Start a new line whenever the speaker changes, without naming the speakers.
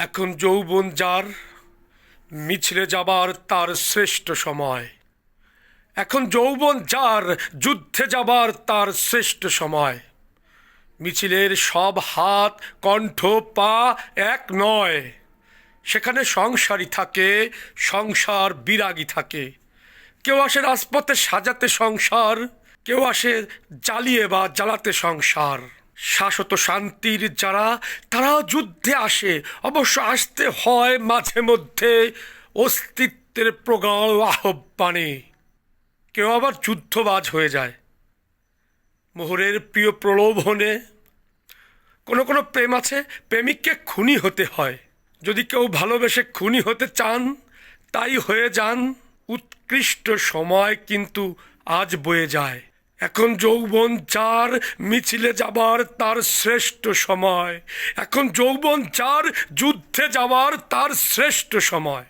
এখন যৌবন যার, মিছিলে যাবার তার শ্রেষ্ঠ সময়। এখন যৌবন যার, যুদ্ধে যাবার তার শ্রেষ্ঠ সময়। মিছিলের সব হাত, কণ্ঠ, পা এক নয়। সেখানে সংসারই থাকে, সংসার বিরাগী থাকে। কেউ আসে রাজপথে সাজাতে সংসার, কেউ আসে জ্বালিয়ে বা জ্বালাতে সংসার। শাশ্বত শান্তির যারা, তারা যুদ্ধে আসে। অবশ্য আসতে হয় মাঝে মধ্যে অস্তিত্বের প্রগাঢ় আহ্বানে। কেউ আবার যুদ্ধবাজ হয়ে যায়। মোহরের প্রিয় প্রলোভনে কোনো কোনো প্রেম আছে, প্রেমিককে খুনি হতে হয়। যদি কেউ ভালোবেসে খুনি হতে চান, তাই হয়ে যান। উৎকৃষ্ট সময় কিন্তু আজ বয়ে যায়। এখন যৌবন যার মিছিলে যাবার তার শ্রেষ্ঠ সময়। এখন যৌবন যার যুদ্ধে যাওয়ার তার শ্রেষ্ঠ সময়।